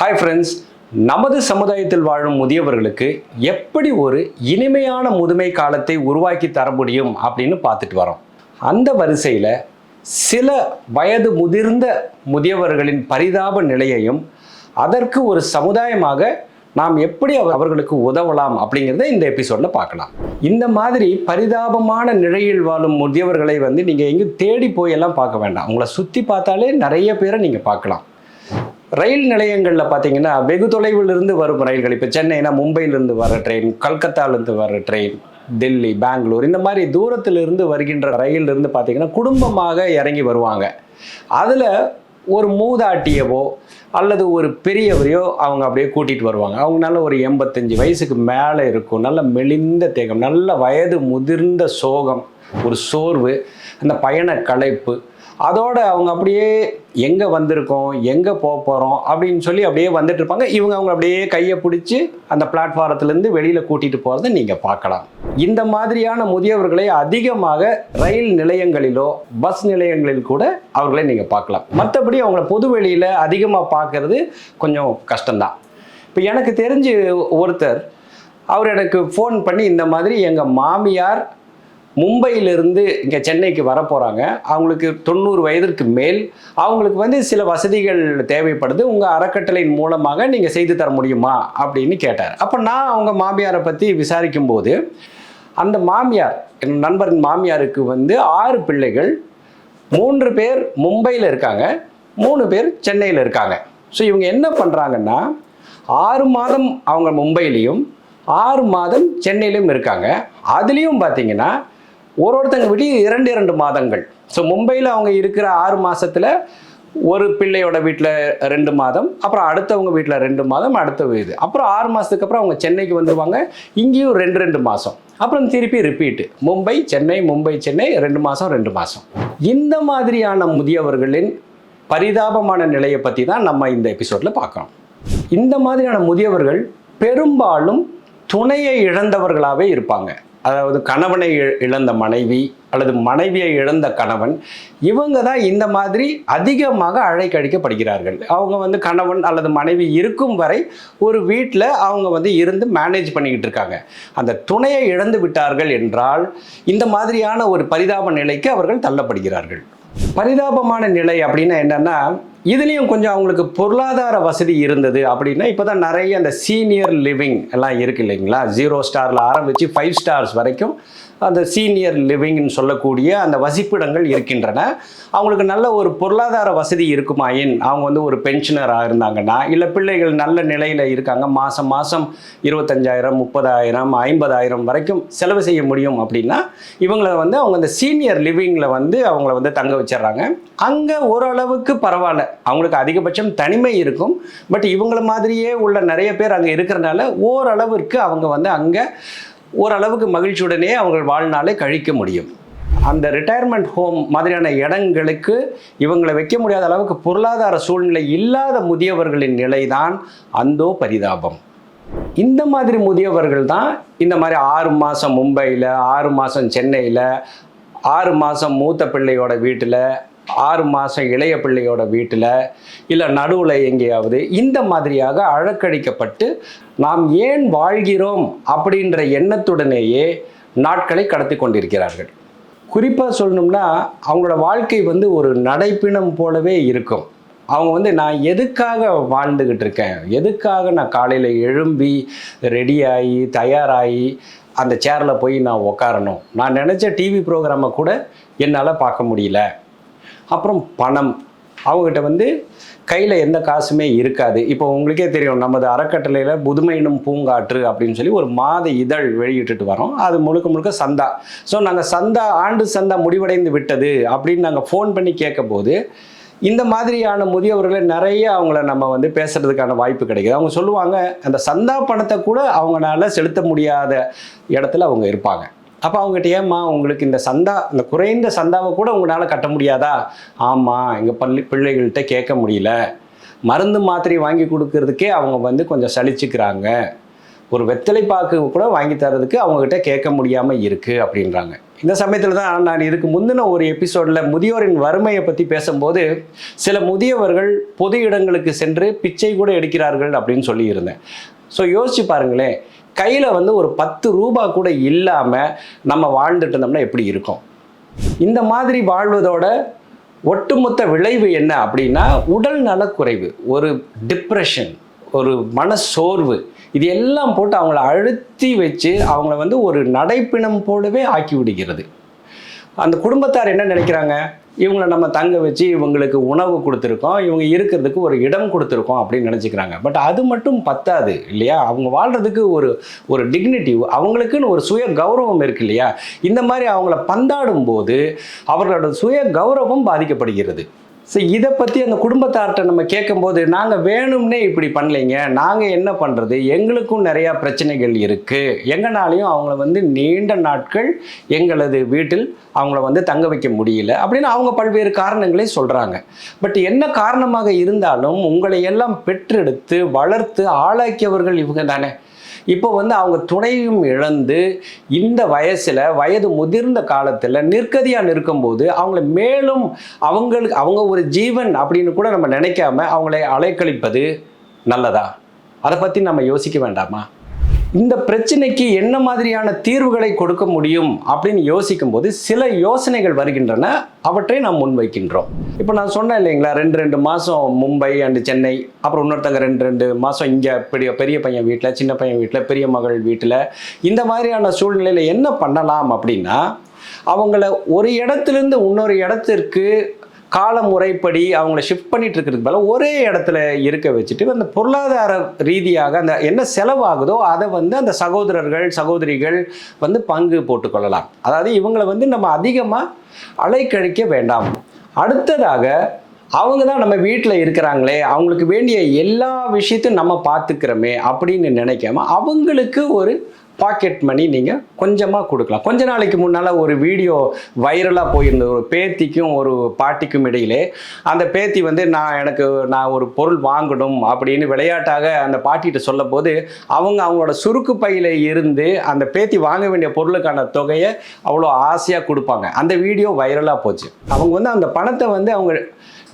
Hi friends நமது சமுதாயத்தில் வாழும் முதியவர்களுக்கு எப்படி ஒரு இனிமையான முதுமை காலத்தை உருவாக்கி தர முடியும் அப்படின்னு பார்த்துட்டு வரோம். அந்த வரிசையில் சில வயது முதிர்ந்த முதியவர்களின் பரிதாப நிலையையும் அதற்கு ஒரு சமுதாயமாக நாம் எப்படி அவ- அவர்களுக்கு உதவலாம் அப்படிங்கிறத இந்த எபிசோடில் பார்க்கலாம். இந்த மாதிரி பரிதாபமான நிலையில் வாழும் முதியவர்களை வந்து நீங்கள் எங்கேயும் தேடி போய் எல்லாம் பார்க்க வேண்டாம். உங்களை சுற்றி பார்த்தாலே நிறைய பேரை நீங்கள் பார்க்கலாம். ரயில் நிலையங்களில் பார்த்தீங்கன்னா வெகு தொலைவிலிருந்து வரும் ரயில்கள். இப்போ சென்னைனா மும்பையிலிருந்து வர ட்ரெயின் கல்கத்தாலேருந்து வர ட்ரெயின் டெல்லி பெங்களூர் இந்த மாதிரி தூரத்தில் இருந்து வருகின்ற ரயிலிருந்து பார்த்தீங்கன்னா குடும்பமாக இறங்கி வருவாங்க. அதில் ஒரு மூதாட்டியவோ அல்லது ஒரு பெரியவரையோ அவங்க அப்படியே கூட்டிகிட்டு வருவாங்க. அவங்க நல்ல ஒரு எண்பத்தஞ்சு வயசுக்கு மேலே இருக்கும். நல்ல மெலிந்த தேகம் நல்ல வயது முதிர்ந்த சோகம் ஒரு சோர்வு அந்த பயண களைப்பு அதோட அவங்க அப்படியே எங்கே வந்திருக்கோம் எங்கே போக போகிறோம் அப்படின்னு சொல்லி அப்படியே வந்துட்டு இருப்பாங்க இவங்க அவங்க அப்படியே கையை பிடிச்சி அந்த பிளாட்ஃபாரத்துலேருந்து வெளியில் கூட்டிகிட்டு போகிறத நீங்கள் பார்க்கலாம். இந்த மாதிரியான முதியவர்களை அதிகமாக ரயில் நிலையங்களிலோ பஸ் நிலையங்களில் கூட அவர்களை நீங்கள் பார்க்கலாம். மற்றபடி அவங்கள பொது வெளியில் அதிகமாக பார்க்கறது கொஞ்சம் கஷ்டம்தான். இப்போ எனக்கு தெரிஞ்சு ஒருத்தர் அவர் எனக்கு ஃபோன் பண்ணி இந்த மாதிரி எங்கள் மாமியார் மும்பையிலிருந்து இங்கே சென்னைக்கு வர போகிறாங்க அவங்களுக்கு தொண்ணூறு வயதிற்கு மேல். அவங்களுக்கு வந்து சில வசதிகள் தேவைப்படுது. உங்கள் அறக்கட்டளையின் மூலமாக நீங்கள் செய்து தர முடியுமா? அப்படின்னு கேட்டார். அப்போ நான் அவங்க மாமியாரை பற்றி விசாரிக்கும் போது அந்த மாமியார் என் நண்பரின் மாமியாருக்கு வந்து ஆறு பிள்ளைகள் மூன்று பேர் மும்பையில் இருக்காங்க மூணு பேர் சென்னையில் இருக்காங்க. ஸோ இவங்க என்ன பண்ணுறாங்கன்னா ஆறு மாதம் அவங்க மும்பையிலையும் ஆறு மாதம் சென்னையிலும் இருக்காங்க. அதுலேயும் பார்த்தீங்கன்னா ஒரு ஒருத்தங்க வீட்டையும் இரண்டு இரண்டு மாதங்கள். ஸோ மும்பையில் அவங்க இருக்கிற ஆறு மாதத்தில் ஒரு பிள்ளையோட வீட்டில் ரெண்டு மாதம் அப்புறம் அடுத்தவங்க வீட்டில் ரெண்டு மாதம் அடுத்த இது அப்புறம் ஆறு மாதத்துக்கு அப்புறம் அவங்க சென்னைக்கு வந்துடுவாங்க இங்கேயும் ரெண்டு ரெண்டு மாதம் அப்புறம் திருப்பி ரிப்பீட்டு மும்பை சென்னை மும்பை சென்னை ரெண்டு மாதம் ரெண்டு மாதம் இந்த மாதிரியான முதியவர்களின் பரிதாபமான நிலையை பற்றி தான் நம்ம இந்த எபிசோடில் பார்க்குறோம். இந்த மாதிரியான முதியவர்கள் பெரும்பாலும் துணையை இழந்தவர்களாகவே இருப்பாங்க. அதாவது கணவனை இழ- இழந்த மனைவி அல்லது மனைவியை இழந்த கணவன் இவங்க தான் இந்த மாதிரி அதிகமாக அழைக்கழிக்கப்படுகிறார்கள் அவங்க வந்து கணவன் அல்லது மனைவி இருக்கும் வரை ஒரு வீட்டில் அவங்க வந்து இருந்து மேனேஜ் பண்ணிக்கிட்டு இருக்காங்க. அந்த துணையை இழந்து விட்டார்கள் என்றால் இந்த மாதிரியான ஒரு பரிதாப நிலைக்கு அவர்கள் தள்ளப்படுகிறார்கள். பரிதாபமான நிலை அப்படின்னா என்னென்னா இதுலேயும் கொஞ்சம் அவங்களுக்கு பொருளாதார வசதி இருந்தது அப்படின்னா இப்போ தான் நிறைய அந்த சீனியர் லிவிங் எல்லாம் இருக்கு இல்லைங்களா? ஜீரோ ஸ்டாரில் ஆரம்பித்து ஃபைவ் ஸ்டார்ஸ் வரைக்கும் அந்த சீனியர் லிவிங்னு சொல்லக்கூடிய அந்த வசிப்பிடங்கள் இருக்கின்றன. அவங்களுக்கு நல்ல ஒரு பொருளாதார வசதி இருக்குமாயின் அவங்க வந்து ஒரு பென்ஷனராக இருந்தாங்கன்னா இல்லை பிள்ளைகள் நல்ல நிலையில் இருக்காங்க மாதம் மாதம் இருபத்தஞ்சாயிரம் முப்பதாயிரம் ஐம்பதாயிரம் வரைக்கும் செலவு செய்ய முடியும் அப்படின்னா இவங்களை வந்து அவங்க அந்த சீனியர் லிவிங்கில் வந்து அவங்கள வந்து தங்க வச்சிடுறாங்க. அங்கே ஓரளவுக்கு பரவாயில்ல. அவங்களுக்கு அதிகபட்சம் தனிமை இருக்கும். பட் இவங்கள மாதிரியே உள்ள நிறைய பேர் அங்கே இருக்கிறனால ஓரளவிற்கு அவங்க வந்து அங்கே ஓரளவுக்கு மகிழ்ச்சியுடனே அவங்க வாழ்நாளை கழிக்க முடியும். அந்த ரிட்டையர்மெண்ட் ஹோம் மாதிரியான இடங்களுக்கு இவங்களை வைக்க முடியாத அளவுக்கு பொருளாதார சூழ்நிலை இல்லாத முதியவர்களின் நிலைதான் அந்தோ பரிதாபம். இந்த மாதிரி முதியவர்கள் தான் இந்த மாதிரி ஆறு மாதம் மும்பையில் ஆறு மாதம் சென்னையில் ஆறு மாதம் மூத்த பிள்ளையோட வீட்டில் ஆறு மாதம் இளைய பிள்ளையோட வீட்டில் இல்லை நடுவில் எங்கேயாவது இந்த மாதிரியாக அழக்கழிக்கப்பட்டு நாம் ஏன் வாழ்கிறோம் அப்படின்ற எண்ணத்துடனேயே நாட்களை கடத்தி கொண்டிருக்கிறார்கள். குறிப்பாக சொல்லணும்னா அவங்களோட வாழ்க்கை வந்து ஒரு நடைப்பிணம் போலவே இருக்கும். அவங்க வந்து நான் எதுக்காக வாழ்ந்துக்கிட்டு இருக்கேன்? எதுக்காக நான் காலையில் எழும்பி ரெடியாகி தயாராகி அந்த சேரில் போய் நான் உக்காரணும்? நான் நினச்ச டிவி ப்ரோக்ராமை கூட என்னால் பார்க்க முடியல. அப்புறம் பணம். அவங்ககிட்ட வந்து கையில் எந்த காசுமே இருக்காது. இப்போ உங்களுக்கே தெரியும் நமது அறக்கட்டளையில் புதுமையினும் பூங்காற்று அப்படின்னு சொல்லி ஒரு மாத இதழ் வெளியிட்டுட்டு வரோம். அது முழுக்க முழுக்க சந்தா. ஸோ நாங்கள் சந்தா ஆண்டு சந்தா முடிவடைந்து விட்டது அப்படின்னு நாங்கள் ஃபோன் பண்ணி கேட்கும்போது இந்த மாதிரியான முதியவர்களை நிறைய அவங்கள நம்ம வந்து பேசுறதுக்கான வாய்ப்பு கிடைக்குது. அவங்க சொல்லுவாங்க அந்த சந்தா பணத்தை கூட அவங்களால செலுத்த முடியாத இடத்துல அவங்க இருப்பாங்க. அப்போ அவங்ககிட்ட ஏம்மா உங்களுக்கு இந்த சந்தா இந்த குறைந்த சந்தாவை கூட உங்களால் கட்ட முடியாதா? ஆமாம் எங்கள் பள்ளி பிள்ளைகள்கிட்ட கேட்க முடியல. மருந்து மாத்திரை வாங்கி கொடுக்கறதுக்கே அவங்க வந்து கொஞ்சம் சளிச்சுக்கிறாங்க ஒரு வெத்தலை பாக்கு கூட வாங்கி தரதுக்கு அவங்கக்கிட்ட கேட்க முடியாமல் இருக்குது அப்படின்றாங்க. இந்த சமயத்தில் தான் நான் இதுக்கு முந்தின ஒரு எபிசோடில் முதியோரின் வறுமையை பற்றி பேசும்போது சில முதியவர்கள் பொது இடங்களுக்கு சென்று பிச்சை கூட எடுக்கிறார்கள் அப்படின்னு சொல்லியிருந்தேன். ஸோ யோசிச்சு பாருங்களேன் கையில் வந்து ஒரு பத்து ரூபா கூட இல்லாமல் நம்ம வாழ்ந்துட்டு இருந்தோம்னா எப்படி இருக்கும்? இந்த மாதிரி வாழ்வதோட ஒட்டுமொத்த விளைவு என்ன அப்படின்னா உடல் நலக்குறைவு ஒரு டிப்ரெஷன் ஒரு மனசோர்வு இது எல்லாம் போட்டு அவங்கள அழுத்தி வச்சு அவங்கள வந்து ஒரு நடைப்பிணம் போலவே ஆக்கி விடுகிறது. அந்த குடும்பத்தார் என்ன நினைக்கிறாங்க? இவங்களை நம்ம தங்க வச்சு இவங்களுக்கு உணவு கொடுத்துருக்கோம். இவங்க இருக்கிறதுக்கு ஒரு இடம் கொடுத்துருக்கோம் அப்படின்னு நினச்சிக்கிறாங்க. பட் அது மட்டும் பத்தாது இல்லையா? அவங்க வாழ்கிறதுக்கு ஒரு ஒரு டிக்னிட்டி அவங்களுக்குன்னு ஒரு சுய கௌரவம் இருக்கு இல்லையா? இந்த மாதிரி அவங்கள பந்தாடும் போது அவர்களோட சுய கௌரவம் பாதிக்கப்படுகிறது. ஸோ இதை பற்றி அந்த குடும்பத்தார்கிட்ட நம்ம கேட்கும்போது நாங்கள் வேணும்னே இப்படி பண்ணலைங்க. நாங்கள் என்ன பண்ணுறது எங்களுக்கும் நிறையா பிரச்சனைகள் இருக்குது எங்கனாலையும் அவங்கள வந்து நீண்ட நாட்கள் எங்களது வீட்டில் அவங்கள வந்து தங்க வைக்க முடியல. அப்படின்னு அவங்க பல்வேறு காரணங்களை சொல்கிறாங்க பட் என்ன காரணமாக இருந்தாலும் உங்களை எல்லாம் பெற்றெடுத்து வளர்த்து ஆளாக்கியவர்கள் இவங்க தானே. இப்போ வந்து அவங்க துணையும் இழந்து இந்த வயசில் வயது முதிர்ந்த காலத்தில் நிற்கதியாக நிற்கும்போது அவங்கள மேலும் அவங்களுக்கு அவங்க ஒரு ஜீவன் அப்படின்னு கூட நம்ம நினைக்காம அவங்களை அலைக்கழிப்பது நல்லதா? அதை பற்றி நம்ம யோசிக்க வேண்டாமா? இந்த பிரச்சனைக்கு என்ன மாதிரியான தீர்வுகளை கொடுக்க முடியும் அப்படின்னு யோசிக்கும்போது சில யோசனைகள் வருகின்றன. அவற்றை நாம் முன்வைக்கின்றோம். இப்போ நான் சொன்னேன் இல்லைங்களா ரெண்டு ரெண்டு மாதம் மும்பை அண்டு சென்னை அப்புறம் இன்னொருத்தங்க ரெண்டு ரெண்டு மாதம் இங்கே பெரிய பெரிய பையன் வீட்டில் சின்ன பையன் வீட்டில் பெரிய மகள் வீட்டில் இந்த மாதிரியான சூழ்நிலையில் என்ன பண்ணலாம் அப்படின்னா அவங்கள ஒரு இடத்துலேருந்து இன்னொரு இடத்திற்கு கால முறைப்படி அவங்கள ஷிஃப்ட் பண்ணிட்டு இருக்கிறதுக்கு பதிலாக ஒரே இடத்துல இருக்க வச்சுட்டு அந்த பொருளாதார ரீதியாக அந்த என்ன செலவாகுதோ அதை வந்து அந்த சகோதரர்கள் சகோதரிகள் வந்து பங்கு போட்டுக்கொள்ளலாம். அதாவது இவங்களை வந்து நம்ம அதிகமாக அலைக்கழிக்க வேண்டாம். அடுத்ததாக அவங்க தான் நம்ம வீட்டில் இருக்கிறாங்களே அவங்களுக்கு வேண்டிய எல்லா விஷயத்தையும் நம்ம பார்த்துக்கிறோமே அப்படின்னு நினைக்காம அவங்களுக்கு ஒரு பாக்கெட் மணி நீங்கள் கொஞ்சமாக கொடுக்கலாம். கொஞ்ச நாளைக்கு முன்னால் ஒரு வீடியோ வைரலாக போயிருந்தது. ஒரு பேத்திக்கும் ஒரு பாட்டிக்கும் இடையிலே. அந்த பேத்தி வந்து நான் எனக்கு நான் ஒரு பொருள் வாங்கணும் அப்படின்னு விளையாட்டாக அந்த பாட்டிகிட்ட சொல்ல போது அவங்க அவங்களோட சுருக்கு பையில் இருந்து அந்த பேத்தி வாங்க வேண்டிய பொருளுக்கான தொகையை அவ்வளோ ஆசையாக கொடுப்பாங்க. அந்த வீடியோ வைரலாக போச்சு. அவங்க வந்து அந்த பணத்தை வந்து அவங்க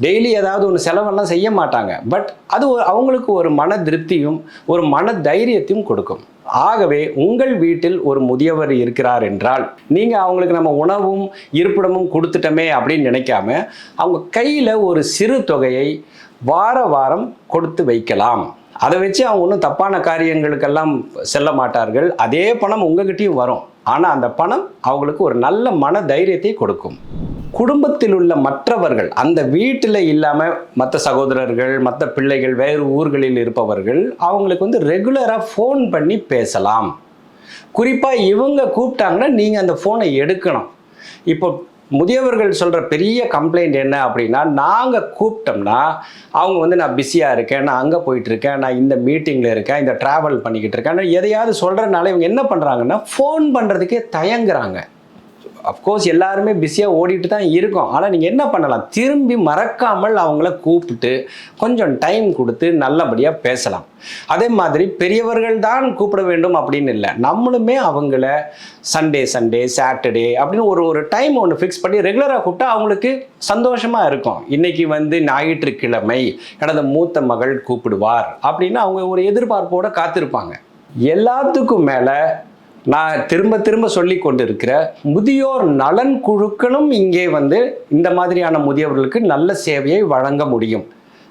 டெய்லி ஏதாவது ஒன்று செலவெல்லாம் செய்ய மாட்டாங்க. பட் அது அவங்களுக்கு ஒரு மன திருப்தியும் ஒரு மன தைரியத்தையும் கொடுக்கும். ஆகவே உங்கள் வீட்டில் ஒரு முதியவர் இருக்கிறார் என்றால் நீங்கள் அவங்களுக்கு நம்ம உணவும் இருப்பிடமும் கொடுத்துட்டோமே அப்படின்னு நினைக்காம அவங்க கையில் ஒரு சிறு தொகையை வார வாரம் கொடுத்து வைக்கலாம். அதை வச்சு அவங்க ஒன்றும் தப்பான காரியங்களுக்கெல்லாம் செல்ல மாட்டார்கள். அதே பணம் உங்ககிட்டயும் வரும். ஆனால் அந்த பணம் அவங்களுக்கு ஒரு நல்ல மன தைரியத்தை கொடுக்கும். குடும்பத்தில் உள்ள மற்றவர்கள் அந்த வீட்டில் இல்லாமல் மற்ற சகோதரர்கள் மற்ற பிள்ளைகள் வேறு ஊர்களில் இருப்பவர்கள் அவங்களுக்கு வந்து ரெகுலராக ஃபோன் பண்ணி பேசலாம். குறிப்பாக இவங்க கூப்பிட்டாங்கன்னா நீங்கள் அந்த ஃபோனை எடுக்கணும். இப்போ முதியவர்கள் சொல்கிற பெரிய கம்ப்ளைண்ட் என்ன அப்படின்னா நாங்கள் கூப்பிட்டோம்னா அவங்க வந்து நான் பிஸியாக இருக்கேன் நான் அங்கே போயிட்டுருக்கேன் நான் இந்த மீட்டிங்கில் இருக்கேன் இந்த ட்ராவல் பண்ணிக்கிட்டு இருக்கேன் எதையாவது சொல்கிறனால இவங்க என்ன பண்ணுறாங்கன்னா ஃபோன் பண்ணுறதுக்கே தயங்குறாங்க. அஃப்கோர்ஸ் எல்லாருமே பிஸியாக ஓடிட்டு தான் இருக்கோம். ஆனால் நீங்கள் என்ன பண்ணலாம்? திரும்பி மறக்காமல் அவங்கள கூப்பிட்டு கொஞ்சம் டைம் கொடுத்து நல்லபடியாக பேசலாம். அதே மாதிரி பெரியவர்கள் தான் கூப்பிட வேண்டும் அப்படின்னு இல்லை. நம்மளுமே அவங்கள சண்டே சண்டே சாட்டர்டே அப்படின்னு ஒரு ஒரு டைம் ஒன்று ஃபிக்ஸ் பண்ணி ரெகுலராக கூப்பிட்டா அவங்களுக்கு சந்தோஷமாக இருக்கும். இன்னைக்கு வந்து ஞாயிற்றுக்கிழமை எனது மூத்த மகள் கூப்பிடுவார் அப்படின்னு அவங்க ஒரு எதிர்பார்ப்போடு காத்திருப்பாங்க. எல்லாத்துக்கும் மேலே நான் திரும்ப திரும்ப சொல்லி கொண்டிருக்கிற முதியோர் நலன் குழுக்களும் இங்கே வந்து இந்த மாதிரியான முதியவர்களுக்கு நல்ல சேவையை வழங்க முடியும்.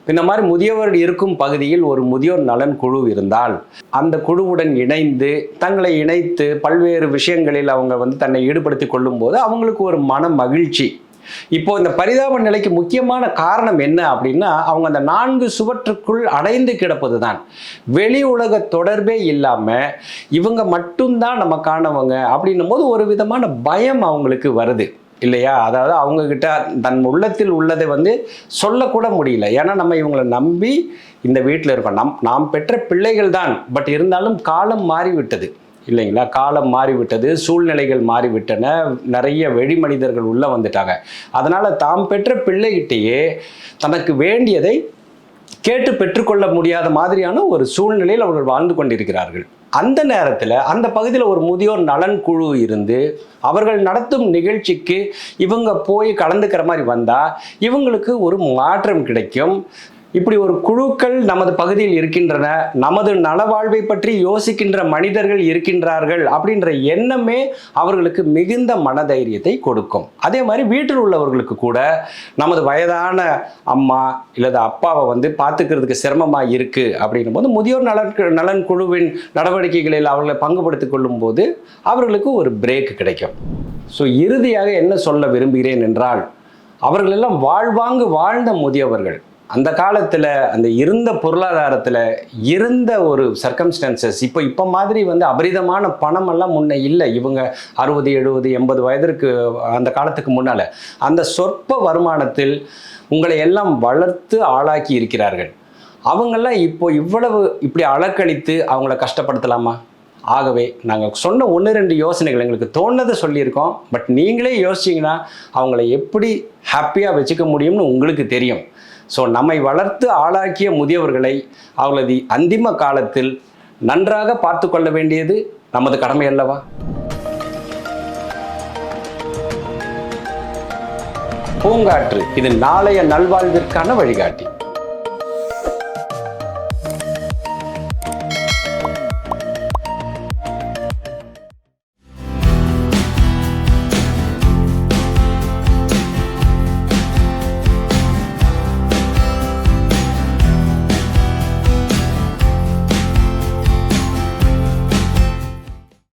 இந்த மாதிரி முதியவர் இருக்கும் பகுதியில் ஒரு முதியோர் நலன் குழு இருந்தால் அந்த குழுவுடன் இணைந்து தங்களை இணைத்து பல்வேறு விஷயங்களில் அவங்க வந்து தன்னை ஈடுபடுத்தி கொள்ளும்போது அவங்களுக்கு ஒரு மன மகிழ்ச்சி இப்போ இந்த பரிதாப நிலைக்கு முக்கியமான காரணம் என்ன அப்படின்னா அவங்க அந்த நான்கு சுவற்றுக்குள் அடைந்து கிடப்பது தான் வெளி உலக தொடர்பே இல்லாமல் இவங்க மட்டும்தான் நமக்கானவங்க அப்படின்னும் போது ஒரு விதமான பயம் அவங்களுக்கு வருது. இல்லையா? அதாவது அவங்கக்கிட்ட தன் உள்ளத்தில் உள்ளதை வந்து சொல்லக்கூட முடியல. ஏன்னா நம்ம இவங்களை நம்பி இந்த வீட்டில் இருக்கோம். நம் நாம் பெற்ற பிள்ளைகள் தான். பட் இருந்தாலும் காலம் மாறிவிட்டது. இல்லைங்களா? காலம் மாறிவிட்டது சூழ்நிலைகள் மாறிவிட்டன நிறைய வெளி மனிதர்கள் உள்ளே வந்துட்டாங்க. அதனால் தாம் பெற்ற பிள்ளைகிட்டேயே தனக்கு வேண்டியதை கேட்டு பெற்றுக்கொள்ள முடியாத மாதிரியான ஒரு சூழ்நிலையில் அவர்கள் வாழ்ந்து கொண்டிருக்கிறார்கள். அந்த நேரத்தில் அந்த பகுதியில் ஒரு முதியோர் நலன் குழு இருந்து அவர்கள் நடத்தும் நிகழ்ச்சிக்கு இவங்க போய் கலந்துக்கிற மாதிரி வந்தால் இவங்களுக்கு ஒரு மாற்றம் கிடைக்கும். இப்படி ஒரு குழுக்கள் நமது பகுதியில் இருக்கின்றன நமது நலவாழ்வை பற்றி யோசிக்கின்ற மனிதர்கள் இருக்கின்றார்கள் அப்படின்ற எண்ணமே அவர்களுக்கு மிகுந்த மனதைரியத்தை கொடுக்கும். அதே மாதிரி வீட்டில் உள்ளவர்களுக்கு கூட நமது வயதான அம்மா இல்லது அப்பாவை வந்து பார்த்துக்கிறதுக்கு சிரமமாக இருக்குது அப்படின்னும் போது முதியோர் நலன் நலன் குழுவின் நடவடிக்கைகளில் அவர்களை பங்குபடுத்திக் கொள்ளும் போது அவர்களுக்கு ஒரு பிரேக் கிடைக்கும். ஸோ இறுதியாக என்ன சொல்ல விரும்புகிறேன் என்றால் அவர்களெல்லாம் வாழ்வாங்கு வாழ்ந்த முதியவர்கள். அந்த காலத்தில் அந்த இருந்த பொருளாதாரத்தில் இருந்த ஒரு சர்க்கம்ஸ்டான்சஸ் இப்போ இப்போ மாதிரி வந்து அபரிதமான பணமெல்லாம் முன்ன இல்லை. இவங்க அறுபது எழுபது எண்பது வயதிற்கு அந்த காலத்துக்கு முன்னால். அந்த சொற்ப வருமானத்தில் உங்களை எல்லாம் வளர்த்து ஆளாக்கி இருக்கிறார்கள். அவங்கெல்லாம் இப்போ இவ்வளவு இப்படி அலக்கழித்து அவங்கள கஷ்டப்படுத்தலாமா? ஆகவே நாங்கள் சொன்ன ஒன்று ரெண்டு யோசனைகள் எங்களுக்கு தோணுதை சொல்லியிருக்கோம். பட் நீங்களே யோசிச்சிங்கன்னா அவங்கள எப்படி ஹாப்பியாக வச்சுக்க முடியும்னு உங்களுக்கு தெரியும். ஸோ நம்மை வளர்த்து ஆளாக்கிய முதியவர்களை அவர்களது அந்திம காலத்தில் நன்றாக பார்த்து கொள்ள வேண்டியது நமது கடமை அல்லவா? பூங்காற்று இது நாளைய நல்வாழ்விற்கான வழிகாட்டி.